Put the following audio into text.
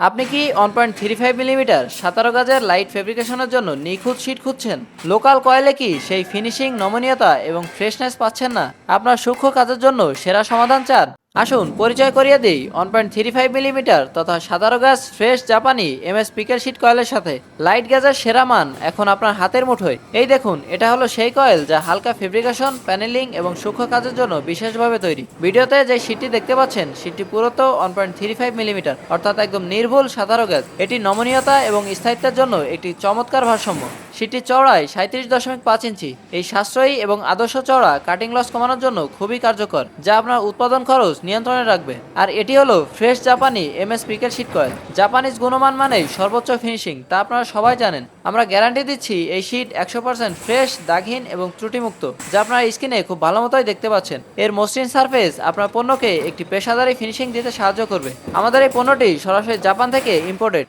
আপনি কি one point three five millimetre সাতারো গাজের লাইট ফেব্রিকেশনের জন্য নিখুঁত শীট খুঁজছেন? লোকাল কয়েলে কি সেই ফিনিশিং নমনীয়তা এবং ফ্রেশনেস পাচ্ছেন না? আপনার সূক্ষ্ম কাজের জন্য সেরা সমাধান চান? আসুন, পরিচয় করিয়ে দিই। One point three five millimetre তথা সাদারো গাছ ফ্রেশ জাপানি এম এস পিকের শিট কয়েলের সাথে। লাইট গ্যাজের সেরা মান এখন আপনার হাতের মুঠোয়। এই দেখুন, এটা হলো সেই কয়েল যা হালকা ফেব্রিকেশন, প্যানেলিং এবং সূক্ষ্ম কাজের জন্য বিশেষভাবে তৈরি। ভিডিওতে যে শিটটি দেখতে পাচ্ছেন, শিটটি পুরোত one point three five millimetre অর্থাৎ একদম নির্ভুল সাদারো গ্যাস এটি নমনীয়তা এবং স্থায়িত্বের জন্য একটি চমৎকার ভারসাম্য। শিটটি চড়ায় সাঁত্রিশ দশমিক পাঁচ ইঞ্চি। এই সাশ্রয়ী এবং আদর্শ চড়া কাটিং লস কমানোর জন্য খুবই কার্যকর, যা আপনার উৎপাদন খরচ নিয়ন্ত্রণে রাখবে। আর এটি হলো ফ্রেশ জাপানি M S pickle sheet coil. Japanese গুণমান মানেই সর্বোচ্চ ফিনিশিং, তা আপনারা সবাই জানেন। আমরা গ্যারান্টি দিচ্ছি এই শীট একশো পার্সেন্ট ফ্রেশ, দাগহীন এবং ত্রুটিমুক্ত, যা আপনারা স্কিনে খুব ভালো মতোই দেখতে পাচ্ছেন। এর মসৃণ সারফেস আপনার পণ্যকে একটি পেশাদারি ফিনিশিং দিতে সাহায্য করবে। আমাদের এই পণ্যটি সরাসরি জাপান থেকে ইম্পোর্টেড।